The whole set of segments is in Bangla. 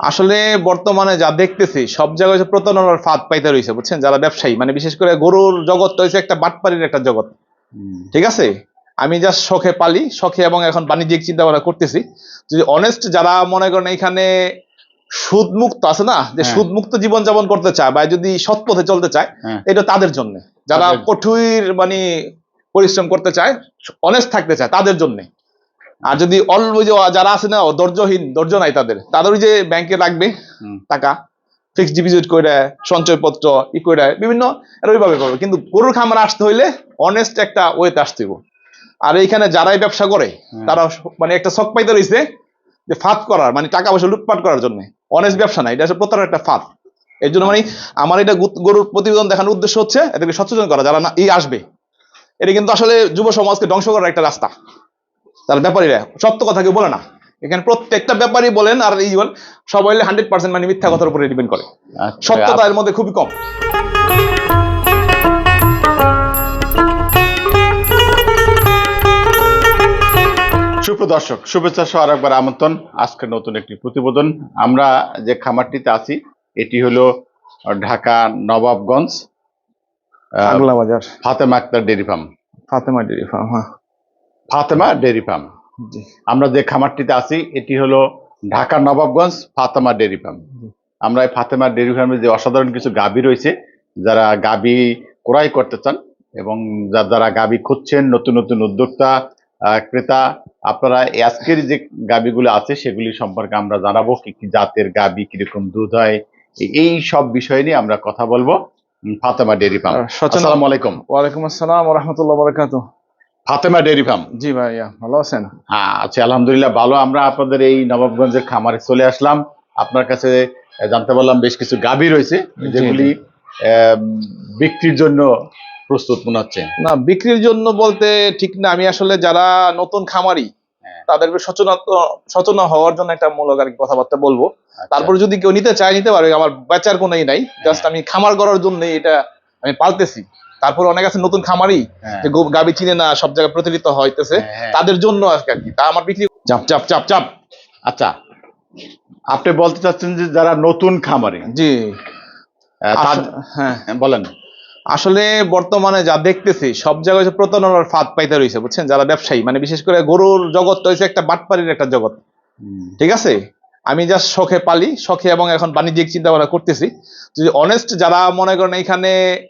আসলে বর্তমানে যা দেখতেছি সব জায়গায় প্রতারণার ফাঁদ পাইতে রয়েছে বুঝছেন? যারা ব্যবসায়ী মানে বিশেষ করে গরুর জগৎটা হচ্ছে একটা বাটপাড়ির একটা জগৎ। ঠিক আছে? আমি জাস্ট শখে পালি শখে এবং এখন বাণিজ্যিক চিন্তা ভাবনা করতেছি। যদি অনেস্ট যারা মনে করেন এখানে সুদ মুক্ত আছে না যে হ্যাঁ। সুদ মুক্ত জীবন যাপন করতে চায় বা যদি সৎ পথে চলতে চায় হ্যাঁ। এটা তাদের জন্য। যারা কঠোর মানে পরিশ্রম করতে চায় অনেস্ট থাকতে চায় তাদের জন্য। আর যদি অল্প যে যারা আছে না ধৈর্যহীন ধৈর্য নাই তাদের তাদের ওই যে ব্যাংকে রাখবে হুম। টাকা ফিক্সড ডিপোজিট করে সঞ্চয়পত্র ই করে বিভিন্ন ওইভাবে করবে। কিন্তু গরুর খামার আসতে হইলে অনেস্ট একটা ওয়েতে আসতে হইব। আর এইখানে যারাই ব্যবসা করে তারা মানে একটা শখ পাইতে রয়েছে যে ফাঁদ করার মানে টাকা পয়সা লুটপাট করার জন্য। অনেস্ট ব্যবসা না এটা হচ্ছে প্রতারণার একটা ফাঁদ। এর জন্য মানে আমার এটা গরুর প্রতিবেদন দেখানোর উদ্দেশ্য হচ্ছে এদেরকে সচেতন করা যারা না এই আসবে। এটা কিন্তু আসলে যুব সমাজকে ধ্বংস করার একটা রাস্তা। তার ব্যাপারীরা সত্য কথা কেউ বলে না। এখানে প্রত্যেকটা ব্যাপারই বলেন আর এই বল সবাই হান্ড্রেড পার্সেন্ট মানে মিথ্যা কথার উপরে ডিপেন্ড করে। আচ্ছা, সত্যতা এর মধ্যে খুবই কম। সুপ্রদর্শক শুভেচ্ছা সহ আরেকবার আমন্ত্রণ আজকে নতুন একটি প্রতিবেদন। আমরা যে খামারটিতে আছি এটি হলো Dhaka Nawabganj Fatema Akter dairy farm. Fatema dairy farm হ্যাঁ। Fatema dairy farm. আমরা যে খামারটিতে আছি এটি হলো ঢাকা নবাবগঞ্জ ফাতেমা ডেরি ফার্ম। আমরা এই ফাতেমা ডেরি ফার্মে যে অসাধারণ কিছু গাবি রয়েছে যারা গাবি ক্রয় করতে চান এবং যারা গাবি খুঁজছেন নতুন নতুন উদ্যোক্তা ক্রেতা আপনারা এই আজকের যে গাবিগুলো আছে সেগুলি সম্পর্কে আমরা জানাব কি কি জাতের গাবি কীরকম দুধ হয় এই- সব বিষয় নিয়ে আমরা কথা বলব ফাতেমা ডেরি ফার্ম। আসসালামু আলাইকুম। ওয়ালাইকুম আসসালাম রহমতুল্লাহ বরকাত ফাতেমা ডেরি ফার্ম? জি ভাইয়া ভালো আছেন? হ্যাঁ আচ্ছা আলহামদুলিল্লাহ ভালো। আমরা আপনাদের এই নবাবগঞ্জের খামারে চলে আসলাম। আপনার কাছে জানতে পারলাম বেশ কিছু গাভী রয়েছে যেগুলি বিক্রির জন্য প্রস্তুত মনে হচ্ছে। না বিক্রির জন্য বলতে ঠিক না। আমি আসলে যারা নতুন খামারি হ্যাঁ। তাদের সচেতন সচেতন হওয়ার জন্য একটা মূলক আর কি কথাবার্তা বলব। আচ্ছা, তারপর যদি কেউ নিতে চায় নিতে পারবে। আমার বেচার কোনোই নাই। জাস্ট আমি খামার করার জন্য এটা আমি পালতেছি। তারপর অনেক আছে নতুন খামারি হ্যাঁ, যে গাবি চিনে না সব জায়গায় প্রচলিত হইতেছে। হ্যাঁ, হ্যাঁ। তাদের জন্য আর কি আর কি। তা আমার বিক্রি চাপ চাপ চাপ চাপ। আচ্ছা। আপনি বলতে চাচ্ছেন যে যারা নতুন খামারে। জি। আস- হ্যাঁ বলেন। আসলে বর্তমানে যা দেখতেছি সব জায়গায় প্রতারণার ফাঁদ পাইতে রয়েছে বুঝছেন? যারা ব্যবসায়ী মানে বিশেষ করে গরুর জগৎটা হচ্ছে একটা বাটপাড়ির একটা জগৎ। ঠিক আছে? আমি জাস্ট শখে পালি শখে এবং এখন বাণিজ্যিক চিন্তা ভাবনা করতেছি। যদি অনেস্ট যারা মনে করেন এখানে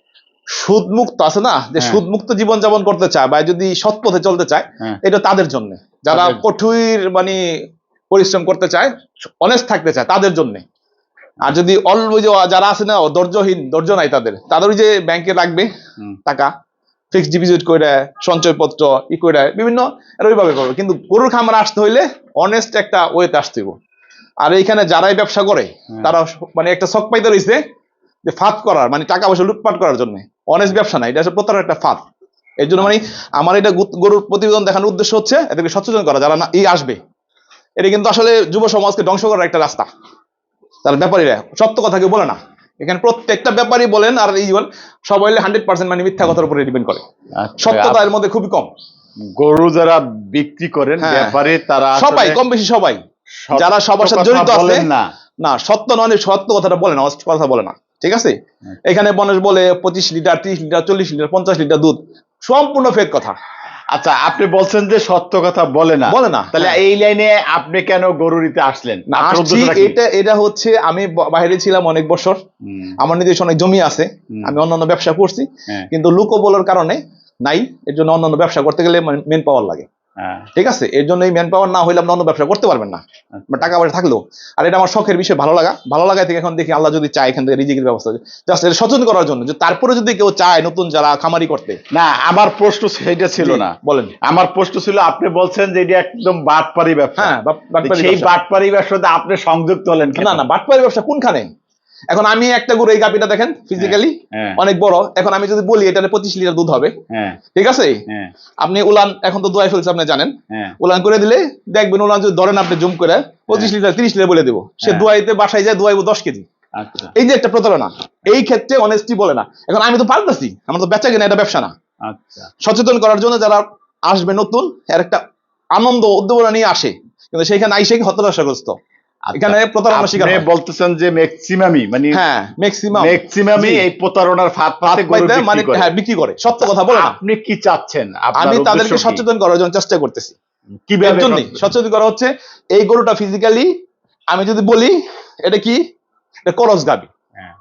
সুদ মুক্ত আছে না? যে হ্যাঁ। সুদ মুক্ত জীবন যাপন করতে চায় বা যদি সৎ পথে চলতে চায় হ্যাঁ। এটা তাদের জন্য। যারা কঠোর মানে পরিশ্রম করতে চায় অনেস্ট থাকতে চায় তাদের জন্য। আর যদি অল্প যারা আছে না ধৈর্যহীন ধৈর্য নাই তাদের তাদের ওই যে ব্যাংকে রাখবে টাকা ফিক্সড ডিপোজিট করে সঞ্চয়পত্র ই করে বিভিন্ন এরা ওইভাবে করবে। কিন্তু গরুর খামার আসতে হইলে অনেস্ট একটা ওয়েতে আসতে হইব। আর এইখানে যারাই ব্যবসা করে তারা মানে একটা শখ পাইতে রয়েছে যে ফাঁদ করার মানে টাকা পয়সা লুটপাট করার জন্য। অনেস্ট ব্যবসা না এটা হচ্ছে প্রতারণার একটা ফাঁদ। এই জন্য মানে আমার এটা গরুর প্রতিবেদন দেখানোর উদ্দেশ্য হচ্ছে এদেরকে সচেতন করা যারা না এই আসবে। এটা কিন্তু আসলে যুব সমাজকে ধ্বংস করার একটা রাস্তা। তার ব্যাপারীরা সত্য কথা কেউ বলে না। এখানে প্রত্যেকটা ব্যাপারই বলেন আর এই বল সবাই হান্ড্রেড পার্সেন্ট মানে মিথ্যা কথার উপরে ডিপেন্ড করে। আচ্ছা, সত্যতা এর মধ্যে খুবই কম। গরু যারা বিক্রি করেন হ্যাঁ। ব্যাপারে তারা সবাই কম বেশি সবাই। যারা সবার সাথে জড়িত আছে, না। না সত্য নয় সত্য কথাটা বলে না অস্ত কথা বলে না। ঠিক আছে? এখানে মানুষ বলে পঁচিশ লিটার ত্রিশ লিটার চল্লিশ লিটার পঞ্চাশ লিটার দুধ সম্পূর্ণ ফেক কথা। আচ্ছা আপনি বলছেন যে সত্য কথা বলে না। বলে না। তাহলে হ্যাঁ। এই লাইনে আপনি কেন গরু নিতে আসলেন? এটা এটা হচ্ছে আমি বাইরে ছিলাম অনেক বছর। আমার নিজস্ব অনেক জমি আছে। আমি অন্যান্য ব্যবসা করছি। হ্যাঁ, কিন্তু লুকো বলার কারণে নাই। এর জন্য অন্যান্য ব্যবসা করতে গেলে মেন পাওয়ার লাগে। ঠিক আছে এর জন্য এই ম্যান পাওয়ার না হইলে আপনি অন্য ব্যবসা করতে পারবেন না। আচ্ছা। টাকা পয়সা থাকলেও আর এটা আমার শখের বিষয় ভালো লাগা। ভালো লাগা থেকে এখন দেখি আল্লাহ যদি চায় এখান থেকে রিজিকের ব্যবস্থা জাস্ট এটা সচেতন করার জন্য যে তারপরে যদি কেউ চায় নতুন যারা খামারি করতে। না আমার প্রশ্ন সেটা ছিল না। বলেন। আমার প্রশ্ন ছিল আপনি বলছেন যে এটা একদম বাটপারি ব্যবসা। হ্যাঁ সেই। বাটপারি ব্যবসাতে আপনি সংযুক্ত হলেন? না না বাটপারি ব্যবসা কোনখানে? এখন আমি একটা গরু এই গাপিটা দেখেন ফিজিক্যালি হ্যাঁ, অনেক বড়। এখন আমি যদি বলি এটা পঁচিশ লিটার দুধ হবে। হ্যাঁ, ঠিক আছে? হ্যাঁ, আপনি উলান এখন তো দোয়াই ফেলছে আপনি জানেন। উলান করে দিলে দেখবেন উলান যদি ধরেন আপনি জুম করে পঁচিশ লিটার তিরিশ লিটার বলে দেবো। সে। দোয়াইতে বাসায় যায় দোয়াইবো দশ কেজি। আচ্ছা, এই যে একটা প্রতারণা এই ক্ষেত্রে অনেস্টি বলে না। এখন আমি তো পাল্টাছি আমার তো বেচা কিনা এটা ব্যবসা না। আচ্ছা, সচেতন করার জন্য যারা আসবে নতুন এর একটা আনন্দ উদ্দীপনা নিয়ে আসে। কিন্তু সেইখানে আইসে কি হতাশাগ্রস্ত এখানে প্রতারণা শিকার আপনি বলতেছেন যে ম্যাক্সিমামই মানে হ্যাঁ ম্যাক্সিমাম ম্যাক্সিমামই এই প্রতারণার ফাঁদ গরু মানে হ্যাঁ বিক্রি করে। সত্য কথা বলে না। আপনি কি চাচ্ছেন? আমি তাদেরকে সচেতন করার জন্য চেষ্টা করতেছি। কীভাবে জন্যই সচেতন? করা হচ্ছে এই গরুটা ফিজিক্যালি আমি যদি বলি এটা কি? এটা করস গাবি। হ্যাঁ।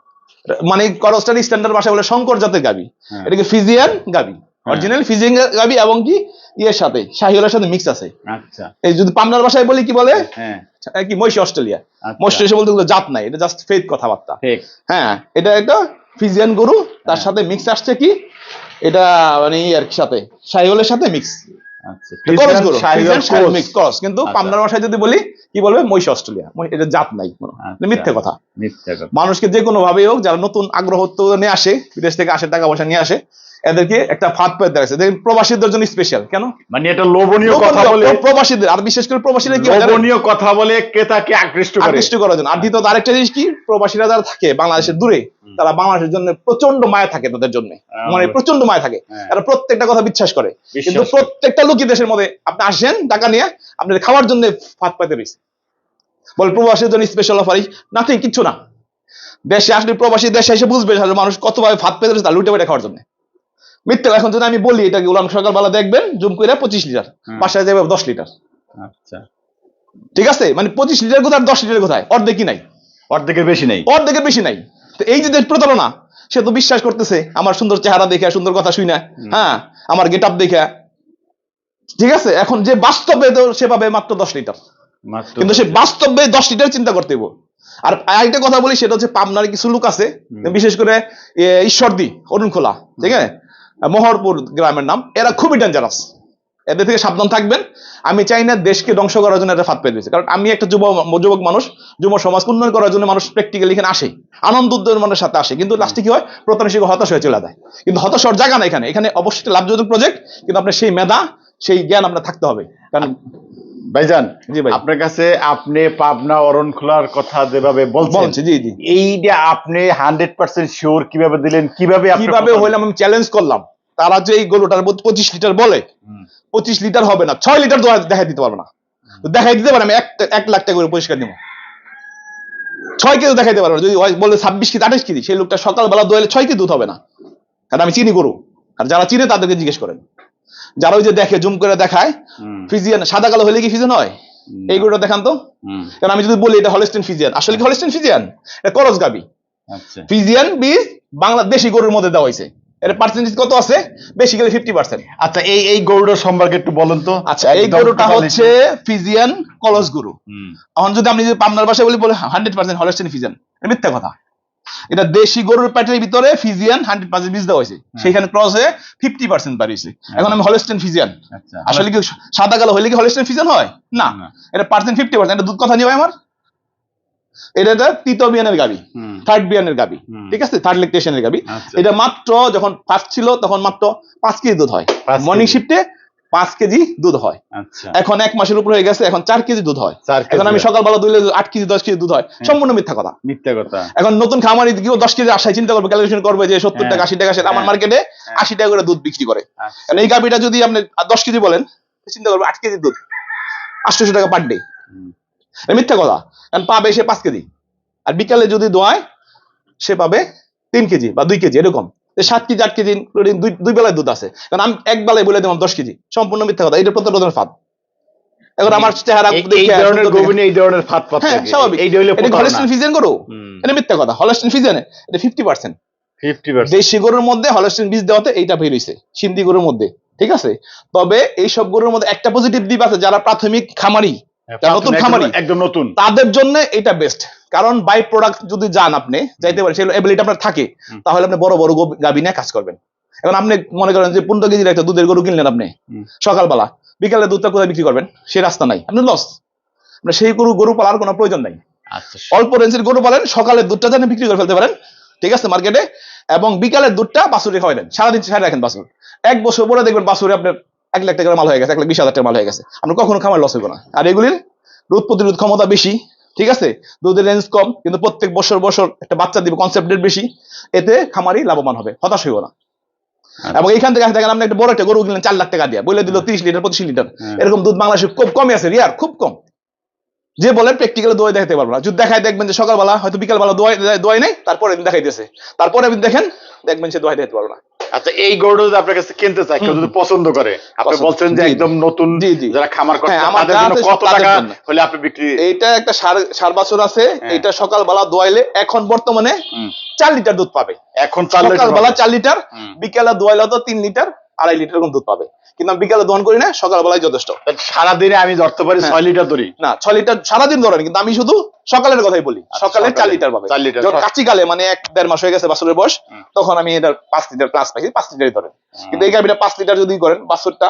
মানে করসটার স্ট্যান্ডার্ড ভাষা বলে শঙ্কর জাতের গাবি। হ্যাঁ। এটাকে ফিজিয়ান গাবি। অরিজিনাল ফিজিয়ান গাবি এবং কি ইয়ের সাথে শাহিওয়ালের সাথে মিক্স আছে। আচ্ছা। এই যদি পাবনার ভাষায় বলি কি বলে? হ্যাঁ। কি মহিষী অস্ট্রেলিয়া। আচ্ছা। মহিষী এসে বলতে গেলে জাত নাই এটা জাস্ট ফেক কথাবার্তা। ঠিক হ্যাঁ এটা একটা ফিজিয়ান গরু তার হ্যাঁ। সাথে মিক্স আসছে কি? এটা মানে ইয়ার সাথে? শাহিওয়ালের সাথে মিক্স আচ্ছা। মিক্স কিন্তু আচ্ছা। ভাষায় যদি বলি কি বলবে? মহিষ অস্ট্রেলিয়া। এটা জাত নাই কোনো। এটা মিথ্যে কথা। মানুষকে যে কোনো ভাবেই হোক যারা নতুন আগ্রহ নিয়ে আসে বিদেশ থেকে আসে টাকা পয়সা নিয়ে আসে এদেরকে একটা ফাঁদ পেয়ে দেখাচ্ছে দেখেন প্রবাসীদের জন্য স্পেশাল কেন? মানে এটা লোভনীয় কথা বলে প্রবাসীদের আর বিশেষ করে প্রবাসীরা কি লোভনীয় কথা বলে ক্রেতাকে আকৃষ্ট করে। আকৃষ্ট করার জন্য। আর দ্বিতীয়ত আরেকটা জিনিস কি? প্রবাসীরা যারা থাকে বাংলাদেশের দূরে তারা বাংলাদেশের জন্য প্রচণ্ড মায়া থাকে তাদের জন্য। হ্যাঁ, মানে প্রচণ্ড মায়া থাকে। হ্যাঁ। তারা প্রত্যেকটা কথা বিশ্বাস করে। কিন্তু প্রত্যেকটা লোকই দেশের মধ্যে আপনি আসেন টাকা নিয়ে আপনার খাওয়ার জন্য ফাঁদ পাইতে রয়েছে। বল প্রবাসীর জন্য স্পেশাল অফার নাথিং কিচ্ছু না। দেশে আসলে প্রবাসী দেশে এসে বুঝবে মানুষ কতভাবে ফাঁদ পেতে রয়েছে তার লুটে পেটে খাওয়ার জন্য। মিথ্যে এখন যদি আমি বলি এটাকে উলাম সকালবেলা দেখবেন? জুম করে পঁচিশ লিটার। হুম। বাসায় যাবে দশ লিটার। আচ্ছা। ঠিক আছে? মানে পঁচিশ লিটার কোথায় দশ লিটার কোথায়? অর্ধেকই নাই। অর্ধেকের বেশি নেই। অর্ধেকের বেশি নাই। তো এই যে প্রতারণা সে তো বিশ্বাস করতেছে আমার সুন্দর চেহারা দেখে সুন্দর কথা শুই না। হ্যাঁ আমার গেট আপ দেখে। ঠিক আছে? এখন যে বাস্তবে তো সে পাবে মাত্র দশ লিটার। কিন্তু সে বাস্তবে দশ লিটার চিন্তা করতে হইব। আর আরেকটা কথা বলি সেটা হচ্ছে পাবনার কিছু লোক আছে বিশেষ করে ঈশ্বরদী অরুণখোলা। ঠিক আছে? মোহরপুর গ্রামের নাম। এরা খুবই ডেঞ্জারাস এদের থেকে সাবধান থাকবেন। আমি চাই না দেশকে ধ্বংস করার জন্য এটা ফাঁদ পেয়ে দিয়েছে। কারণ আমি একটা যুব, যুবক মানুষ, যুব সমাজ, উন্নয়ন করার জন্য মানুষ প্র্যাকটিক্যালি এখানে আসে। আনন্দ উদ্দীপনার সাথে আসে। কিন্তু লাস্টে কি হয়? প্রত্যাশী হতাশ হয়ে চলে যায়। কিন্তু হতাশ হওয়ার জায়গা না এখানে। এখানে অবশ্যই লাভজনক প্রজেক্ট কিন্তু আপনার সেই মেধা, সেই জ্ঞান আপনার থাকতে হবে। কারণ ভাইজান জি ভাই। আপনার কাছে আপনি পাবনা অরণ খোলার কথা যেভাবে বলছেন জি জি। এইটা আপনি হান্ড্রেড পার্সেন্ট শিওর কীভাবে দিলেন কীভাবে কীভাবে হইলাম আমি চ্যালেঞ্জ করলাম। তারা যে এই গরুটার মধ্যে পঁচিশ লিটার বলে পঁচিশ লিটার হবে না ছয় লিটার দেখাই দিতে পারবে না। দেখাই দিতে পারে আমি এক লাখ টাকা করে পরিষ্কার দিব ছয় কেজি দেখাইতে পারবে যদি বলে ছাব্বিশ কেজি আঠাশ কেজি সেই লোকটা সকালবেলা দোয়ালে ছয় কেজি দুধ হবে না। কারণ আমি চিনি গরু আর যারা চিনে তাদেরকে জিজ্ঞেস করেন। যারা ওই যে দেখে জুম করে দেখায় ফিজিয়ান সাদা কালো হলে কি ফিজিয়ান হয়? হুম। এই গরুটা দেখান তো। কারণ আমি যদি বলি এটা হলস্টেন ফিজিয়ান আসলে কি হলস্টেন ফিজিয়ান? এটা করস গাবি। আচ্ছা। ফিজিয়ান বীজ বাংলাদেশি গরুর মধ্যে দেওয়া হয়েছে। এর পার্সেন্টেজ কত আছে? গেলে ফিফটি পার্সেন্ট আচ্ছা এই এই গরুটার সম্পর্কে একটু বলেন তো। আচ্ছা এই গরুটা হচ্ছে ফিজিয়ান কলস গরু। এখন যদি আপনি যদি পাবনার ভাষায় বলি বলে হান্ড্রেড পার্সেন্ট হলস্টেন ফিজিয়ান। মিথ্যা কথা। এটা দেশি গরুর প্যাটের ভিতরে ফিজিয়ান হান্ড্রেড পার্সেন্ট বীজ দেওয়া হয়েছে। সেইখানে ক্রস হয়ে ফিফটি পার্সেন্ট বাড়িয়েছে। এখন আমি হলস্টেন ফিজিয়ান আচ্ছা আসলে কি সাদা কালো হলে কি হলস্টেন ফিজিয়ান হয়? না। এটা পার্সেন্ট ফিফটি পার্সেন্ট এটা দুধ কথা নিয়ে আমার। এটা একটা তৃতীয় বিয়ানের গাবি। থার্ড বিয়ানের গাবি। ঠিক আছে? থার্ড লেকটেশনের গাবি। আচ্ছা। এটা মাত্র যখন ফার্স্ট ছিল তখন মাত্র পাঁচ কেজি দুধ হয়। মর্নিং। শিফটে পাঁচ কেজি দুধ হয়। আচ্ছা। এখন এক মাসের উপর হয়ে গেছে এখন চার কেজি দুধ হয়। এখন আমি হয়। সকালবেলা দুইলে আট কেজি দশ কেজি দুধ হয়। সম্পূর্ণ মিথ্যা কথা। মিথ্যা কথা। এখন নতুন খামারি গিয়েও দশ কেজি আশায় চিন্তা করবে ক্যালকুলেশন করবে যে সত্তর হ্যাঁ। টাকা আশি টাকা সেটা আমার হ্যাঁ। মার্কেটে হ্যাঁ। আশি টাকা করে দুধ বিক্রি করে। আচ্ছা। কারণ এই গাভিটা যদি আপনি দশ কেজি বলেন চিন্তা করবে আট কেজি দুধ। আটশোশো টাকা পার ডে মিথ্যা কথা। কারণ পাবে সে পাঁচ কেজি। আর বিকালে যদি দোয়ায় সে পাবে তিন কেজি বা দুই কেজি এরকম। সাত কেজি আট কেজি দুই দুই বেলায় দুধ আছে। কারণ আমি এক বেলায় বলে দিলাম দশ কেজি। সম্পূর্ণ মিথ্যা কথা। এটা প্রত্যেক ধরনের ফাঁদ। এখন আমার চেহারা এই- ধরনের সুন্দর এই ধরনের ফাঁদ পাত হ্যাঁ স্বাভাবিক। হইলে এটা হলস্টেন ফিজিয়ান গরু? এটা মিথ্যা কথা। হলস্টেন ফিজিয়ান এটা ফিফটি পার্সেন্ট 50% দেশি গরুর মধ্যে হলস্টেন বীজ দেওয়াতে এইটা বের হইছে সিন্ধি গরুর মধ্যে। ঠিক আছে? তবে এই সব গরুর মধ্যে একটা পজিটিভ দিক আছে যারা প্রাথমিক খামারি। নতুন খামারি একদম নতুন। তাদের জন্য এটা বেস্ট কারণ বাই প্রোডাক্ট যদি যান আপনি যাইতে পারেন সেগুলো এবিলিটি আপনার থাকে তাহলে আপনি বড় বড় গো- গাভী নিয়ে কাজ করবেন। এখন আপনি মনে করেন যে পনেরো কেজির একটা দুধের গরু কিনলেন আপনি সকালবেলা বিকালে দুধটা কোথায় বিক্রি করবেন? সে রাস্তা নাই। আপনি লস আপনার সেই গরু গরু পালার কোনো প্রয়োজন নাই। আচ্ছা। অল্প রেঞ্জের গরু পালেন সকালে দুধটা যেন বিক্রি করে ফেলতে পারেন ঠিক আছে মার্কেটে এবং বিকালের দুধটা বাসুরে খাওয়াই দেন। সারাদিন ছেড়ে রাখেন বাসুর এক বছর পরে দেখবেন বাসুরে আপনার এক লাখ টাকার মাল হয়ে গেছে এক লাখ বিশ হাজার টাকার মাল হয়ে গেছে। আপনার কখনো খামার লস হইব না। আর এগুলির রোদ প্রতিরোধ ক্ষমতা বেশি ঠিক আছে? দুধের রেঞ্জ কম কিন্তু প্রত্যেক বছর বছর একটা বাচ্চা দিবে কনসেপ্ট রেট বেশি এতে খামারি লাভবান হবে হতাশ হইব না। এবং এইখান থেকে দেখেন আপনি একটা বড় একটা গরু কিনলেন চার লাখ টাকা দিয়ে। বলে দিল তিরিশ লিটার পঁচিশ লিটার। হ্যাঁ। এরকম দুধ বাংলাদেশে খুব কমই আছে রিয়ার খুব কম। যে বলেন প্র্যাকটিক্যালি দোয়াই দেখাতে পারব না। যদি দেখায় দেখবেন যে সকালবেলা হয়তো বিকালবেলা দোয়াই দোয়াই নেই তারপরে দেখাই দিয়েছে তারপরে আপনি দেখেন দেখবেন সে দোয়াই দেখাতে পারব না। আচ্ছা এই গরুটা যদি আপনার কাছে কিনতে চায় কেউ যদি পছন্দ করে আপনি বলছেন যে। একদম নতুন। যারা খামার করছে আমাদের তাদের জন্য কত টাকা হলে আপনি বিক্রি এইটা একটা সার বছর আছে এটা এটা সকালবেলা দোয়াইলে এখন বর্তমানে। চার লিটার দুধ পাবে এখন চার লিটার সকালবেলা। চার লিটার বিকেলে বিকালে দোয়াইলে তো তিন লিটার আড়াই লিটার এরকম দুধ পাবে কিন্তু আমি বিকালে দোয়ান করি না সকালবেলায় যথেষ্ট। সারাদিনে আমি ধরতে পারি হ্যাঁ। ছয় লিটার ধরি না ছয় লিটার সারাদিন ধরেন কিন্তু আমি শুধু সকালের কথাই বলি। আচ্ছা, সকালে চার লিটার পাবে চার লিটার। কাচিকালে মানে এক দেড় মাস হয়ে গেছে বাছুরের বয়স তখন আমি এটার পাঁচ লিটার প্লাস পাইছি পাঁচ লিটারই ধরেন। কিন্তু এই গাভিটা পাঁচ লিটার যদি করেন বাছুরটা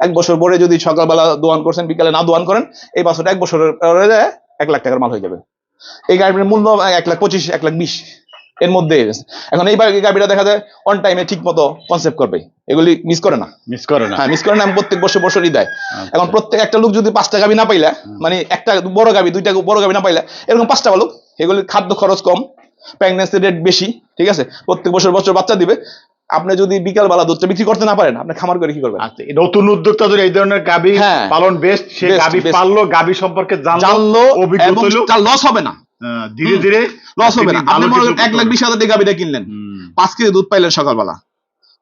এক বছর পরে যদি সকালবেলা দোয়ান করছেন বিকালে না দোয়ান করেন এই বাছুরটা এক বছরের পরে এক লাখ টাকার মাল হয়ে যাবে। এই গাড়ির মূল্য এক লাখ পঁচিশ এক লাখ বিশ। এর মধ্যে। এখন এইবার এই গাড়িটা দেখা যায় অন টাইমে ঠিক মতো কনসেপ্ট করবে? এগুলি মিস করে না। মিস করে না। হ্যাঁ মিস করে না আমি প্রত্যেক বছর বছরই দেয়। আচ্ছা। এখন প্রত্যেক একটা লোক যদি পাঁচটা গাবি না পাইলে মানে একটা বড় গাবি দুইটা বড় গাবি না পাইলে এরকম পাঁচটা লোক এগুলির খাদ্য খরচ কম প্রেগনেন্সি রেট বেশি ঠিক আছে? প্রত্যেক বছর বছর বাচ্চা দিবে। আপনি যদি বিকাল বেলা দুধটা বিক্রি করতে না পারেন আপনি খামার করে কি করবেন? আচ্ছা নতুন উদ্যোক্তা যদি এই ধরনের গাবি হ্যাঁ। পালন বেস্ট সে গাবি পাললো গাবি সম্পর্কে জানলো অভিজ্ঞতা লস হবে না। ধীরে ধীরে লস হবে না। আপনি মনে করেন এক লাখ বিশ হাজার টাকা গাবিটা কিনলেন। পাঁচ কেজি দুধ পাইলেন সকালবেলা।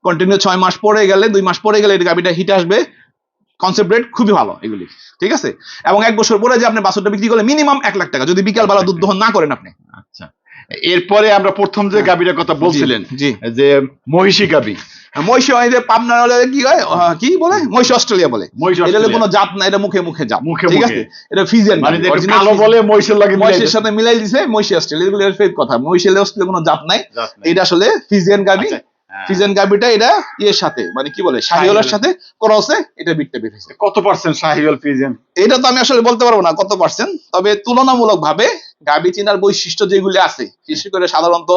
কন্টিনিউ ছয় মাস পরে গেলে দুই মাস পরে গেলে এই গাবিটা হিট আসবে। কনসেপ্ট রেট খুবই ভালো এগুলি। ঠিক আছে? এবং এক বছর পরে যে আপনি বাছুরটা বিক্রি করলে মিনিমাম এক লাখ টাকা। যদি বিকাল বেলা দুধ দহন না করেন আপনি। আচ্ছা। এরপরে আমরা প্রথম যে গাবিটার কথা বলছিলেন হ্যাঁ। যে মহিষী গাবি। মহিষ পাবনা হলে কি হয়? কি বলে? মহিষ অস্ট্রেলিয়া বলে। এটা হলে কোনো জাত না এটা মুখে মুখে জাত। ঠিক আছে? এটা ফিজিয়ান মানে কালো বলে মহিষের লাগে মহিষের সাথে মিলাই দিছে মহিষ অস্ট্রেলিয়া। এগুলো এর কথা। মহিষের অস্ট্রেলিয়া কোনো জাত নাই। এটা আসলে ফিজিয়ান গাবি। গাবিটা এটা ইয়ের সাথে কি বলে শাহিওয়ালার সাথে ক্রসে এটা বিটটা বেরিয়েছে কত পার্সেন্ট সাহিওয়াল ফিজিয়ান? এটা তো আমি আসলে বলতে পারব না কত পার্সেন্ট। তবে তুলনামূলক ভাবে গাবি চিনার বৈশিষ্ট্য যেগুলি আছে বিশেষ করে সাধারণত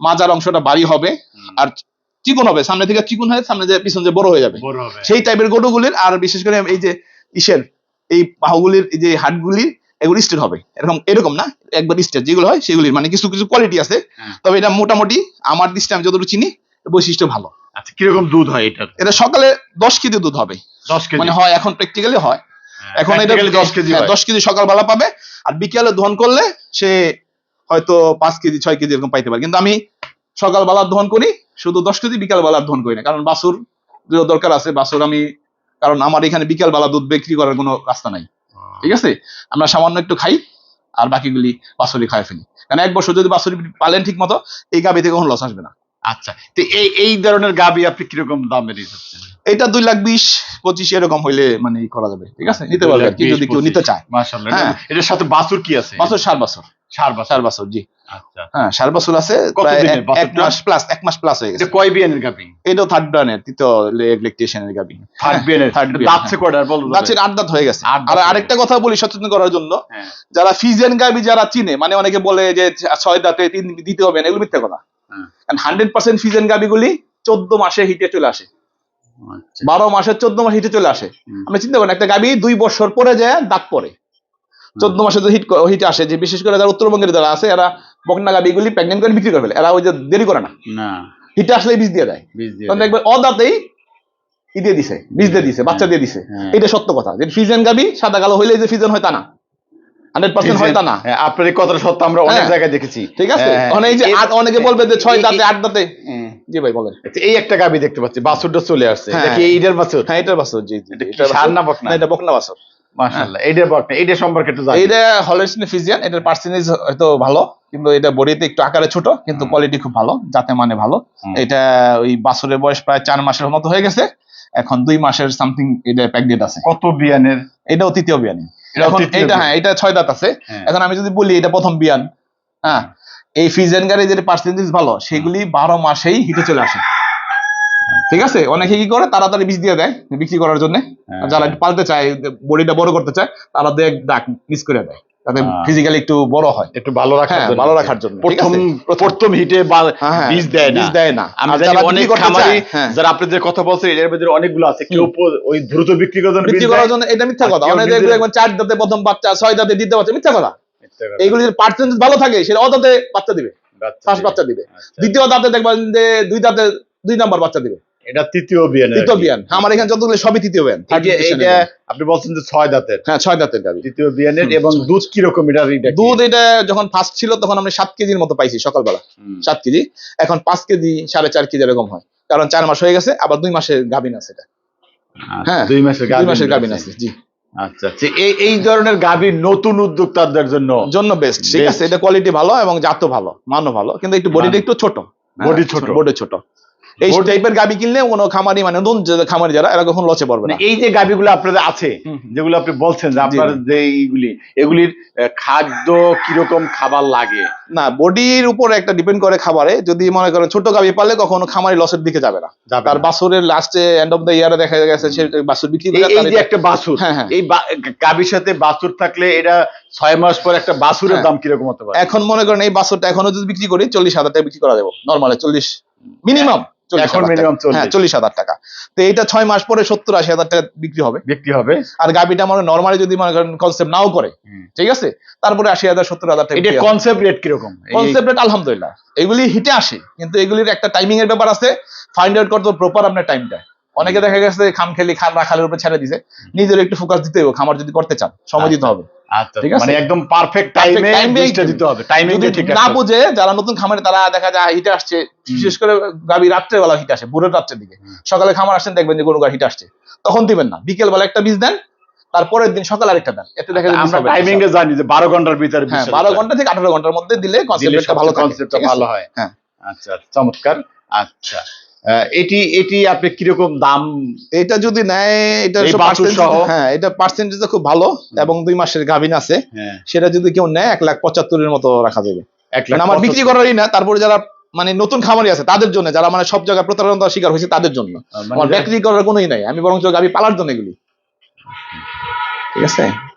মাজার অংশটা ভারী হবে। আর চিকন হবে সামনে থেকে চিকন হয়ে সামনে যে পিছন যে বড় হয়ে যাবে। সেই টাইপের গরুগুলির আর বিশেষ করে এই যে ইসের এই বাহুগুলির যে হাটগুলি এগুলো স্টেট হবে। এরকম এরকম না? একবার স্টেট যেগুলো হয় সেগুলির মানে কিছু কিছু কোয়ালিটি আছে। হ্যাঁ। তবে এটা মোটামুটি আমার দৃষ্টি আমি যতটুকু চিনি বৈশিষ্ট্য ভালো। আচ্ছা কীরকম দুধ হয় এটার? এটা সকালে দশ কেজি দুধ হবে। দশ কেজি? মানে হয় এখন প্র্যাকটিক্যালি হয়। এখন এটা দশ কেজি হ্যাঁ, হয়। দশ কেজি সকালবেলা পাবে আর বিকেলে দহন করলে সে হয়তো পাঁচ কেজি ছয় কেজি এরকম পাইতে পারে। কিন্তু আমি সকালবেলা দহন করি শুধু দশ কেজি বিকালবেলা দহন করি না কারণ বাছুর যে দরকার আছে বাছুর আমি কারণ আমার এখানে বিকালবেলা দুধ বিক্রি করার কোনো রাস্তা নাই। ঠিক আছে? আমরা সামান্য একটু খাই আর বাকিগুলি বাছুরি খাই ফেলি। কারণ এক বছর যদি বাছুরি পালেন ঠিক মতো এই গাবি থেকে কোনো লস আসবে না। আচ্ছা তো এই এই ধরনের গাবি আপনি কীরকম দামে দিচ্ছেন এটা দুই লাখ বিশ পঁচিশ এরকম হইলে মানে করা যাবে ঠিক আছে? নিতে পারবে যদি কেউ নিতে চায়। মাশাআল্লাহ হ্যাঁ। এটার সাথে বাছুর কি আছে? বছর সাত বছর সার বাছুর। চার বছর। জি। আচ্ছা। হ্যাঁ সাত বছর আছে কত প্রায় দিনের এক- এক মাস প্লাস এক মাস প্লাস হয়ে গেছে। কয় বিয়ানের গাবি এটাও থার্ড ব্রানের তৃতীয় ইলেকট্রিশিয়ানের গাবি থার্ড বিয়ানের থার্ড দাঁতছে কয়টা আর দাঁতের আট দাঁত হয়ে গেছে। আর আরেকটা কথা বলি সচেতন করার জন্য হ্যাঁ। যারা ফিজিয়ান গাবি যারা চিনে মানে অনেকে বলে যে ছয় দাঁতে তিন দিতে হবে না এগুলো মিথ্যা কথা। কারণ হান্ড্রেড পার্সেন্ট ফিজিয়ান গাবিগুলি চোদ্দ মাসে হিটে চলে আসে। আচ্ছা। বারো মাসের চোদ্দ মাস হিটে চলে আসে। আপনি চিন্তা করেন একটা গাবি দুই বছর পরে যায় দাঁত পরে। চোদ্দ মাসে যে হিট হিটে আসে যে বিশেষ করে যারা উত্তরবঙ্গের যারা আছে এরা বকনা গাবিগুলি প্রেগনেন্ট করে বিক্রি করে ফেলে। এরা ওই যে দেরি করে না। হিটে আসলে বীজ দিয়ে দেয়। তখন। দেখবে অদাতেই ই দিয়ে দিছে বীজ দিয়ে দিছে বাচ্চা দিয়ে দিছে। হ্যাঁ। এটা সত্য কথা। যে ফিজেন গাবি সাদা কালো হইলে যে ফিজেন হয় তা না। হান্ড্রেড পার্সেন্ট হয় তা না। হ্যাঁ, আপনার এই কথাটা সত্য আমরা অনেক হ্যাঁ। জায়গায় দেখেছি। ঠিক আছে? হ্যাঁ, অনেক যে আট- অনেকে বলবে যে ছয় দাঁতে আট দাঁতে। হ্যাঁ। জি ভাই বলেন। আচ্ছা, এই একটা গাবি দেখতে পাচ্ছি বাছুরটা চলে আসছে। হ্যাঁ। এটা এইটার বাছুর? হ্যাঁ এটার বাসর জি জি এটা এটার বাছুর। বকনা? না, এটা বকনা বাসর মাশাআল্লাহ এইটার বকনা এইটা সম্পর্কে একটু জানি এইটা হলেস্টিন ফিজিয়ান এটার পার্সেন্টেজ হয়তো ভালো কিন্তু এটা বডিতে একটু আকারে ছোট কিন্তু কোয়ালিটি খুব ভালো যাতে মানে ভালো। এটা ওই বাছরের বয়স প্রায় চার মাসের মতো হয়ে গেছে এখন দুই মাসের সামথিং এটা প্যাকডেট আছে। কত বিয়ানের? এটাও তৃতীয় বিয়ানি। এখন এটা। হ্যাঁ এটা ছয় দাঁত আছে। হ্যাঁ। এখন আমি যদি বলি এটা প্রথম বিয়ান হ্যাঁ এই ফিজেন গাড়ি যে পার্সেন্টেজ ভালো সেগুলি বারো মাসেই হিটে চলে আসে। ঠিক আছে? অনেকে কি করে? তাড়াতাড়ি বীজ দিয়ে দেয় বিক্রি করার জন্য। হ্যাঁ। যারা একটু পালতে চায় বডিটা বড় করতে চায় তারা দেখ ডাক মিস করে দেয়। ফিজিক্যালি একটু বড় হয়। একটু ভালো রাখার হ্যাঁ, জন্য। ভালো রাখার জন্য, প্রথম প্রথম হিটে বীজ দেয় না। বীজ দেয় না। আমি আর জানি যারা অনেক খামারি হ্যাঁ। যারা আপনাদের কথা বলছে এর ভিতরে অনেকগুলো আছে। কেউ ওই দ্রুত বিক্রি করার জন্য বিক্রি করার জন্য এটা মিথ্যা কথা। অনেক দেখবেন চার দাঁতে প্রথম বাচ্চা ছয় দাঁতে দিতে পারছে মিথ্যা কথা। এইগুলির পার্সেন্টেজ ভালো থাকে সেটা অদাতে বাচ্চা দিবে। বাচ্চা ফার্স্ট দিবে। বাচ্চা দিবে। আচ্ছা। দ্বিতীয় দাঁতে দেখবেন যে দুই দাঁতে দুই নাম্বার বাচ্চা দিবে। এটা তৃতীয় বিয়ান তৃতীয় বিয়ান আমার এখানে যতগুলো সবই তৃতীয় বিয়ান এটা আপনি বলছেন যে ছয় দাঁতের। হ্যাঁ ছয় দাঁতের গাবি। তৃতীয় বিয়ানের এবং দুধ কীরকম এটা এটা দুধ এটা যখন ফার্স্ট ছিল তখন আমরা সাত কেজির মতো পাইছি সকালবেলা। সাত কেজি। এখন পাঁচ কেজি সাড়ে চার কেজি এরকম হয়। কারণ চার মাস হয়ে গেছে আবার দুই মাসের গাভিন আছে এটা। হ্যাঁ, দুই মাসের দুই মাসের গাভিন আছে জি। আচ্ছা এই এই ধরনের গাভীর নতুন উদ্যোক্তাদের জন্য জন্য বেস্ট ঠিক আছে? এটা কোয়ালিটি ভালো এবং জাতও ভালো মানও ভালো কিন্তু একটু বডিটা একটু ছোট। Body ছোট। বডি ছোট। এই টাইপের গাবি কিনলে কোনো খামারি মানে নতুন যে খামারি যারা এরা কখন লচে পড়বে মানে না এই যে গাভীগুলো আপনাদের আছে। যেগুলো আপনি বলছেন যে আপনার যে এইগুলি এগুলির খাদ্য কীরকম খাবার লাগে না বডির উপর একটা ডিপেন্ড করে খাবারে যদি মনে করেন ছোট গাবি পারলে কখনো খামারি লসের দিকে যাবে না তার না। বাছুরের লাস্টে এন্ড অফ দ্য ইয়ারে দেখা গেছে সে বাছুর বিক্রি করে এই- যে একটা বাছুর হ্যাঁ, হ্যাঁ। এই বা- গাভীর সাথে বাছুর থাকলে এটা ছয় মাস পর একটা বাছুরের হ্যাঁ। দাম কীরকম হতে পারে এখন মনে করেন এই বাছুরটা এখনও যদি বিক্রি করি চল্লিশ হাজার টাকা বিক্রি করা যাবে নর্মালি চল্লিশ মিনিমাম এখন minimum 40 হ্যাঁ চল্লিশ হাজার টাকা। তো এটা ছয় মাস পরে সত্তর আশি হাজার টাকা বিক্রি হবে। বিক্রি হবে। আর গাবিটা মনে নর্মালি যদি মানে কনসেপ্ট নাও করে ঠিক আছে? তারপরে আশি হাজার সত্তর হাজার টাকা এটা কনসেপ্ট রেট কীরকম? এই- কনসেপ্ট রেট আলহামদুলিল্লাহ। এগুলি হিটে আসে কিন্তু এগুলির একটা টাইমিং এর ব্যাপার আছে। ফাইন্ড আউট করতে প্রপার আপনার টাইমটা অনেকে দেখা গেছে খাম খেলি খান রাখালের উপরে ছেড়ে দিছে। নিজের একটু ফোকাস দিতে হবে খামার যদি করতে চান সময় দিতে হবে। আচ্ছা ঠিক আছে? মানে একদম পারফেক্ট টাইমে time এ বীজটা দিতে হবে। টাইমিং ঠিক না বুঝে যারা নতুন খামারে তারা দেখা যায় হিটে আসছে। বিশেষ করে গাবি রাত্রে বেলা হিট আসে ভোরের রাত্রের দিকে। সকালে খামার আসেন দেখবেন যে গরু গাড়ি হিট আসছে। তখন দিবেন না। বিকেল বেলা একটা বীজ দেন তারপরের দিন সকাল আরেকটা দেন। এতে দেখা যায় আমরা টাইমিং এ জানি যে বারো ঘণ্টার ভিতরে হ্যাঁ বীজটা বারো দিতে হবে। ঘণ্টা থেকে আঠারো ঘণ্টার মধ্যে দিলে কনসেপ্টটা ভালো কনসেপ্টটা ভালো হয়। হ্যাঁ। আচ্ছা চমৎকার। আচ্ছা। এটি এটি আপনি কীরকম দাম? এটা যদি নেয় এটা? হ্যাঁ এটা পার্সেন্টেজ খুব ভালো এবং দুই মাসের গাভিন আছে। হ্যাঁ। সেটা যদি কেউ নেয় এক লাখ পঁচাত্তরের মতো রাখা যাবে। এক লাখ মানে আমার বিক্রি করারই না তারপরে যারা মানে নতুন খামারি আছে তাদের জন্য যারা মানে সব জায়গায় প্রতারণার শিকার হয়েছে তাদের জন্য। আমার মানে বিক্রি করার কোনোই নাই আমি বরঞ্চ গাভি পালার জন্য এগুলি। ঠিক আছে?